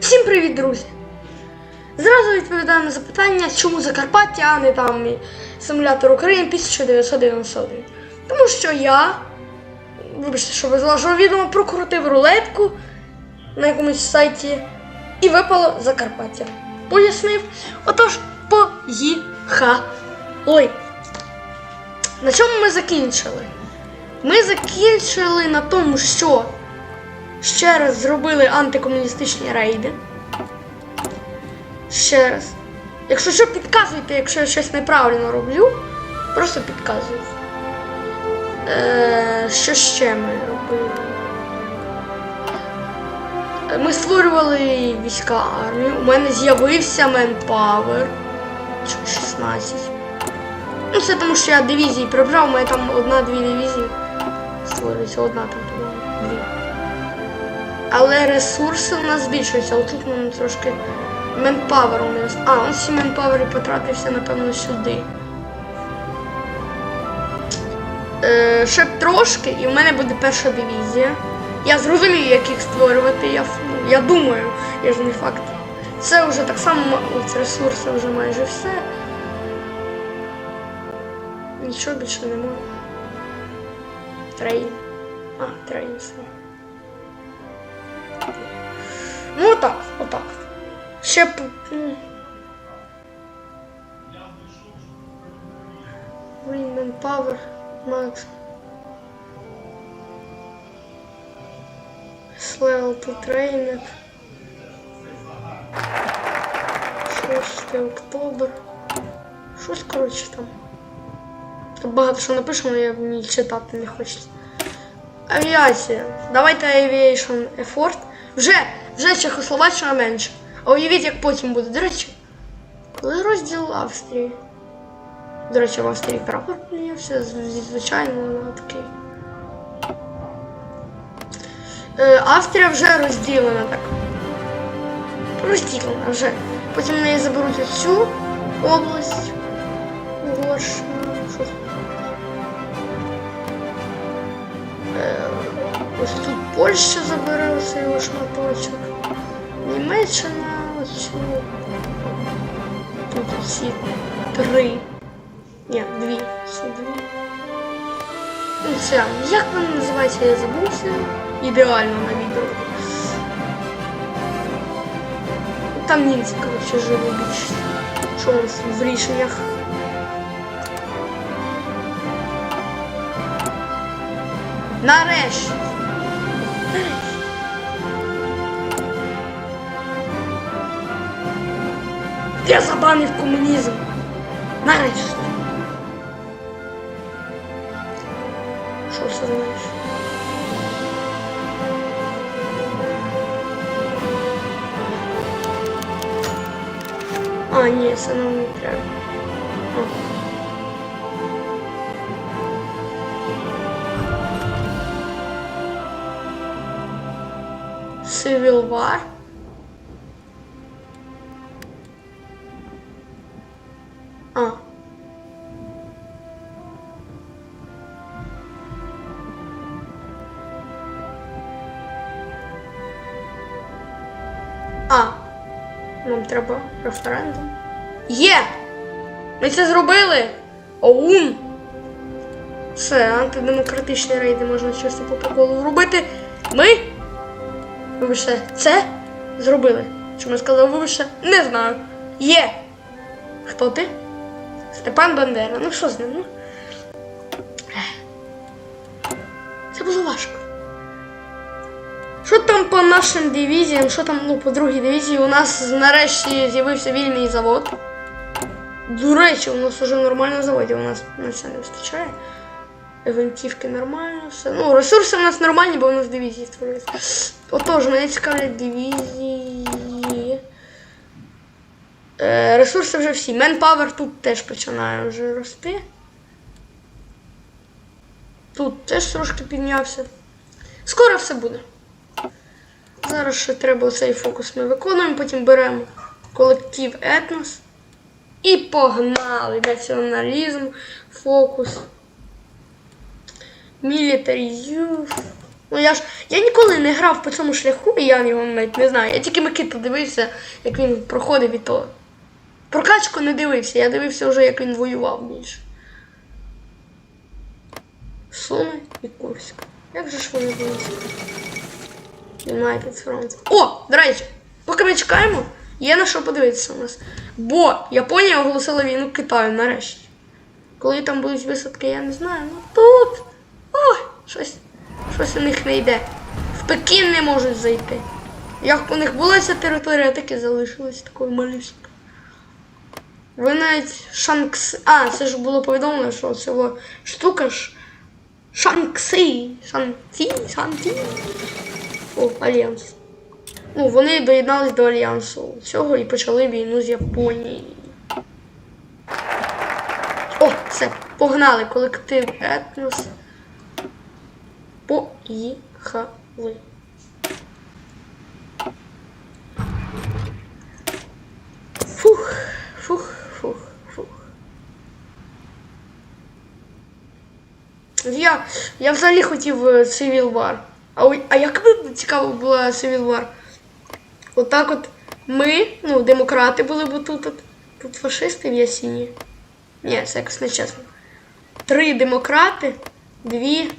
Всім привіт, друзі! Зразу відповідаю на запитання, чому Закарпаття, а не там симулятор України 1991. Тому що я, вибачте, що без вашого відома, прокрутив рулетку на якомусь сайті і випало Закарпаття. Пояснив. Отож, поїхали. На чому ми закінчили? Ми закінчили на тому, що ще раз зробили антикомуністичні рейди. Ще раз. Якщо що, підказуйте, якщо я щось неправильно роблю, просто підказуйте. Е, що ще ми робили? Ми створювали війська армію. У мене з'явився Manpower. 16. Ну, це тому що я дивізії прибрав, у мене там одна-дві дивізії створюється, одна там дві. Але ресурси у нас збільшуються, отут нам трошки менпавер у нас. А, ось всі менпавери потратився, напевно, сюди. Е, ще трошки, і в мене буде перша дивізія. Я зрозумію, як їх створювати. Я, я думаю, я ж не факт. Це вже так само, ось ресурси вже майже все. Нічого більше не можу. Трейн. А, трейн все. Ну отак, отак. Ще б. м. Green Power, Max. Level to Trainer. 6 октобер. Щось, коротше, там. Тут багато що напишемо, я мені читати не хочеться. Авіація. Давайте Aviation Effort. Вже, вже Чехословаччина менше. А уявіть, як потім буде. До речі, коли розділ Австрії. До речі, в Австрії прапор помінявся, з- звичайно, такий. Е, Австрія вже розділена так. Розділена вже. Потім в неї заберуть оцю область. Угорщина. Е, Ось тут Польща забере оцей його шматочок. Німеччина оцю. Тут всі три. Ні, дві. Всі дві. Ну, ця, як вона називається, я забувся. Ідеально на відео. Там німці, коротше, жили більше. Що у нас в рішеннях? Нарешті. Я забанив комунізм. Нарешті. Що це знаєш? А, ні, це не Civil War. А. А. Нам треба референдум. Є! Ми це зробили! ОУН! Все, антидемократичні рейди можна чисто по приколу зробити. Ми. Вибачте, це зробили. Чому я сказав, вибачте? Не знаю. Є! Хто ти? Степан Бандера. Ну що з ним? Ну? Це було важко. Що там по нашим дивізіям? Що там ну, по другій дивізії? У нас нарешті з'явився вільний завод. До речі, у нас вже нормально заводі, у нас на це не вистачає. Гвинтівки нормально, все. Ну, ресурси у нас нормальні, бо у нас дивізії створюються. Отож, мене цікавлять дивізії. Е, ресурси вже всі. Manpower тут теж починає вже рости. Тут теж трошки піднявся. Скоро все буде. Зараз ще треба цей фокус ми виконуємо, потім беремо колектив етнос. І погнали! Націоналізм, фокус. Military youth. Ну я ж я ніколи не грав по цьому шляху, і я його навіть не знаю. Я тільки Микиту дивився, як він проходив і то. Прокачку не дивився, я дивився вже, як він воював більше. Суми і Курськ. Як же ж вони близько? United Front. О, до речі, поки ми чекаємо, є на що подивитися у нас. Бо Японія оголосила війну Китаю нарешті. Коли там будуть висадки, я не знаю. Ну тут. Щось, щось у них не йде. В Пекін не можуть зайти. Як у них була ця територія, так і залишилась такою малюською. Ви навіть Шанкс. А, це ж було повідомлено, що була штука ж. Шанкси. Шанці, Шанці. О, Альянс. Ну, вони доєднались до Альянсу цього і почали війну з Японією. О, все, погнали, колектив етнос. Поїхали. Фух, фух, фух, фух. Я, я взагалі хотів е, Civil War. А, а як би цікаво була Civil War? Отак от ми, ну, демократи були б тут, от, тут фашисти в Ясіні. Ні, це якось нечесно. Три демократи, дві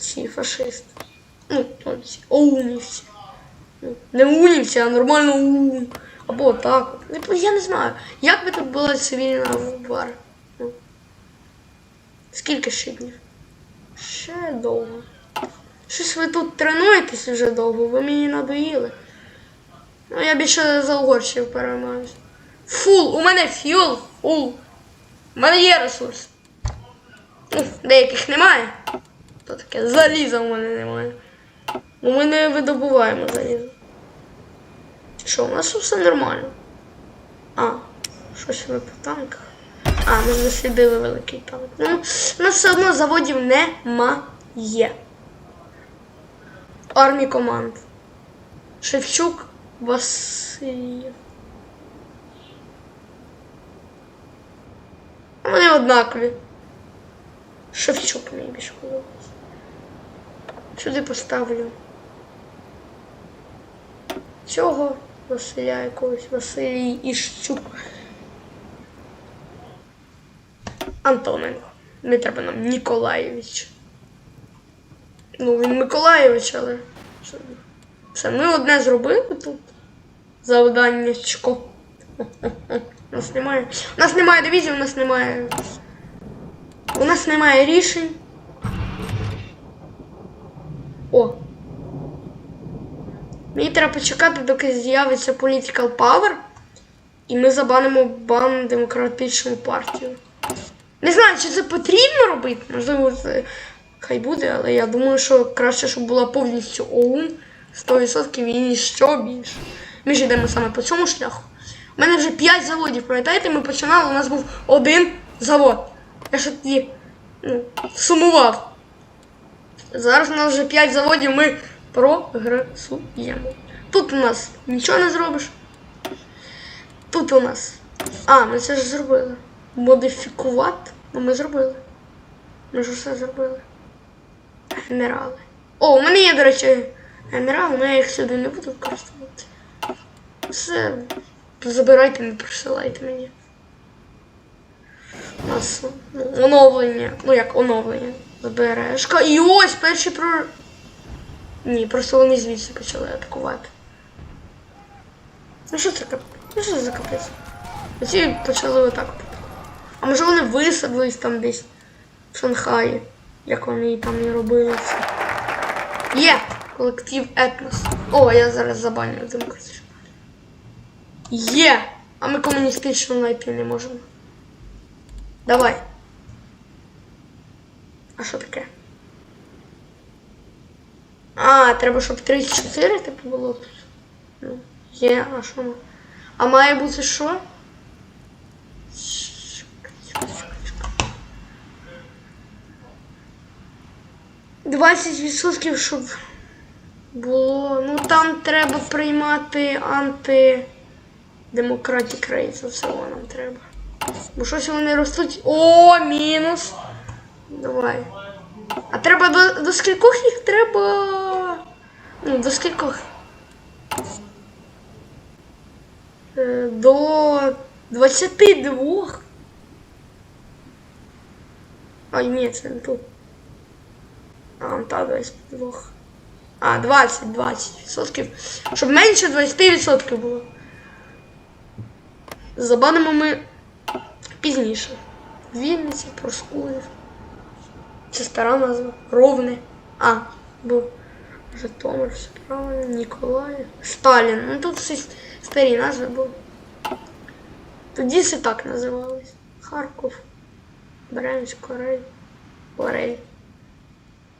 ці фашисти. Ну, ці оунівці. Ну, Не унівці, а нормально УУ. Або так. Ну, Я не знаю. Як би тут була цивільна вара? Ну. Скільки ще днів? Ще довго. Щось ви тут тренуєтесь вже довго, ви мені надоїли. Ну, я більше за угорщів переймаюся. Фул, у мене фюл. У мене є ресурс. Ну, деяких немає. То таке заліза у мене немає. Ну, ми не видобуваємо залізо. Що, у нас все нормально. А, щось ви по танках. А, ми ж дослідили великий танк. Ну, у нас все одно заводів немає. Армії команд. Шевчук Васильєв. Вони однакові. Шевчук мені більше подобається. Сюди поставлю. Цього Василя якогось Василій Іщук. Антоненко. Не треба нам Ніколаєвич. Ну, він Миколаєвич, але. Все, ми одне зробили тут. Завданнячко. У нас немає. У нас немає дивізії, у нас немає. У нас немає рішень. О. Мені треба почекати, доки з'явиться Political Power. І ми забанимо бан демократичну партію. Не знаю, чи це потрібно робити. Можливо, це хай буде, але я думаю, що краще, щоб була повністю ОУН 100% і ніщо більше. Ми ж йдемо саме по цьому шляху. У мене вже 5 заводів, пам'ятаєте, ми починали, у нас був один завод. Я ще тоді ну, сумував. Зараз у нас вже 5 заводів, ми прогресуємо. Тут у нас нічого не зробиш. Тут у нас. А, ми це ж зробили. Модифікувати. Ну, ми зробили. Ми ж усе зробили. Генерали. О, у мене є, до речі, генерали, але я їх сюди не буду використовувати. Все. Забирайте, не присилайте мені. У нас оновлення. Ну як оновлення. Забережка. І ось перші про. Ні, просто вони звідси почали атакувати. Ну що це кап... Ну що це за капець? Оці почали отак. от. А може вони висадились там десь в Шанхаї, як вони там і робили це. Є! Колектив Етнос. О, я зараз забаню демократичну. Є! А ми комуністично знайти не можемо. Давай. А що таке? А, треба, щоб 34 типу було тут. Ну, є, а що? А має бути що? 20% щоб було. Ну там треба приймати анти Democratic Rates, оце воно нам треба. Бо щось вони ростуть. О, мінус. Давай. А треба до, до скількох їх треба. Ну, до скількох? Е, До 22. Ой, ні, це не тут. А, та 22. А, 20, 20 відсотків. Щоб менше 20 відсотків було. Забанимо ми пізніше. Вінниця, Проскурів. Це стара назва. Ровне. А, був Житомир, все правильно, Ніколаїв. Сталін. Ну тут всі старі назви були. Тоді все так називались. Харків, Брянськ, Корель, Орель.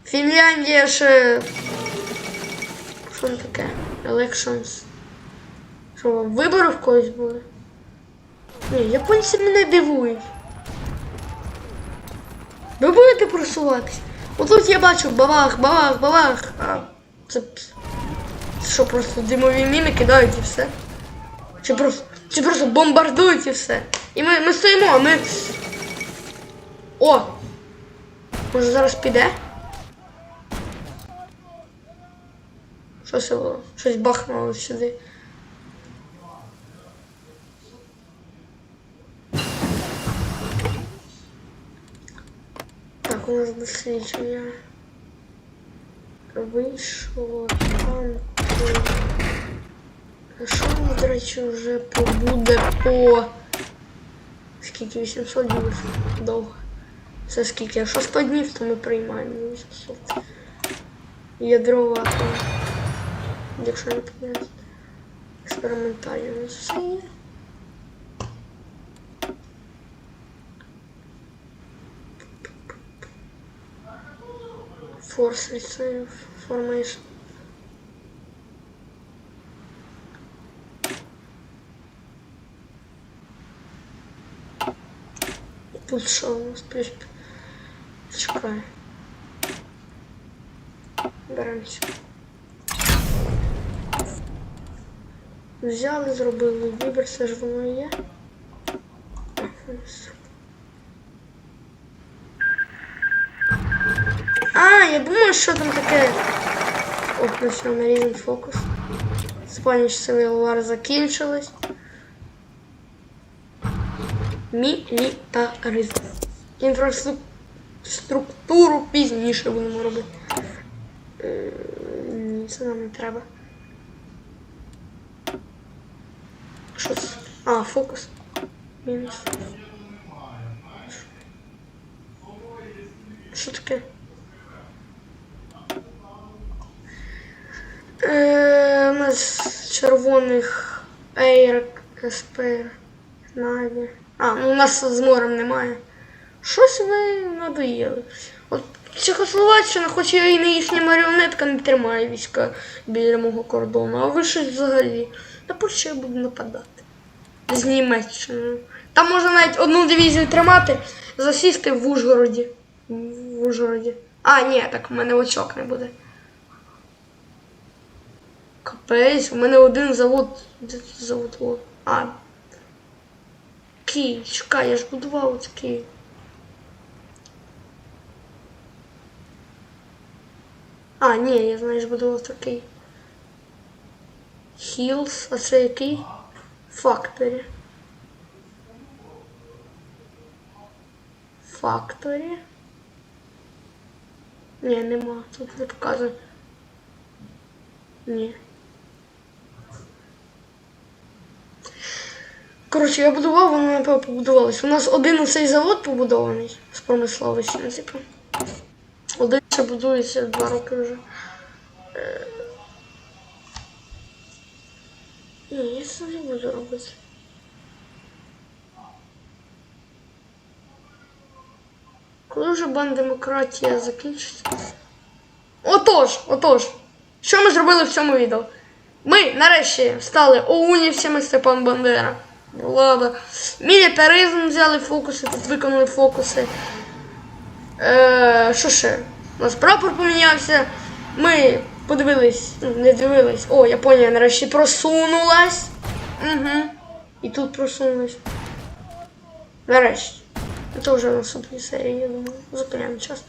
Фінляндія ще. Що таке? Elections. Що, вибори в когось були? Ні, японці мене дивують. Будете просуватись? Отут я бачу бабах, бабах, бабах. А це, це що, просто димові міни кидають і все? Чи просто, чи просто бомбардують і все? І ми, ми стоїмо, а ми. О! Може зараз піде? Що це було? Щось бахнуло сюди. Так, у нас дослідження. Вийшло там. А Що нас, до речі, вже побуде по. Скільки 800 днів довго. Це скільки? Якщо 100 днів, то ми приймаємо 800. Ядрова. Якщо не помиляюсь. Експериментальне все є. Force Reserve Formation. Тут що у нас плюс? Чекай. Беремося. Взяли, зробили вибір, все ж воно є. А, я думаю, що там таке. О, ну все, на різний фокус. Civil War закінчилось. Мілітаризм. Інфраструктуру пізніше будемо робити. Е, Ні, це нам не треба. Що це? А, фокус. Мінус. Що таке? Е, у нас червоних Air, Esper, Navy. А, ну у нас з морем немає. Щось ви надоїли. От Чехословаччина, хоч і не їхня маріонетка, не тримає війська біля мого кордону, а ви щось взагалі. Та по що я буду нападати? З Німеччиною. Там можна навіть одну дивізію тримати, засісти в Ужгороді. В Ужгороді. А, ні, так в мене очок не буде. Капець, у мене один завод. Де тут завод? О. А. Київ, чекай, я ж будував от Київ. А, ні, я знаю, я ж будував такий. Hills, а це який? Factory. Factory. Ні, нема, тут не показує. Ні. Коротше, я будував, воно напевно побудувалось. У нас один цей завод побудований з промисловості, ну, типу. Один ще будується два роки вже. Е, Ні, я це не буду робити. Коли вже бан демократія закінчиться? Отож, отож. Що ми зробили в цьому відео? Ми нарешті стали оунівцями Степан Бандера. Влада. Мілітаризм взяли фокуси, тут виконали фокуси. Е, що ще? У нас прапор помінявся. Ми подивились, ну, не дивились. О, Японія нарешті просунулась. Угу. І тут просунулась. Нарешті. Це вже наступній серії, я думаю. Зупиняємо час.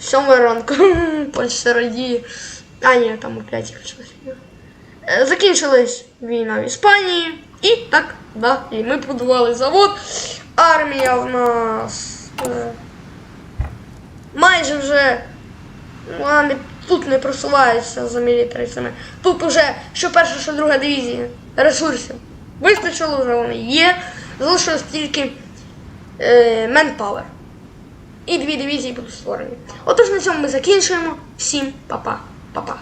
Сьомої ранку. Польща радіє. А, ні, там опять почалась війна. Е, Закінчилась війна в Іспанії. І так, і ми будували завод. Армія в нас е, майже вже вона не, тут не просувається за мілітарицями. Тут уже що перша, що друга дивізія ресурсів. Вистачило вже вони є. Залишилось тільки е, Manpower. І дві дивізії будуть створені. Отож на цьому ми закінчуємо. Всім па-па. Па-па.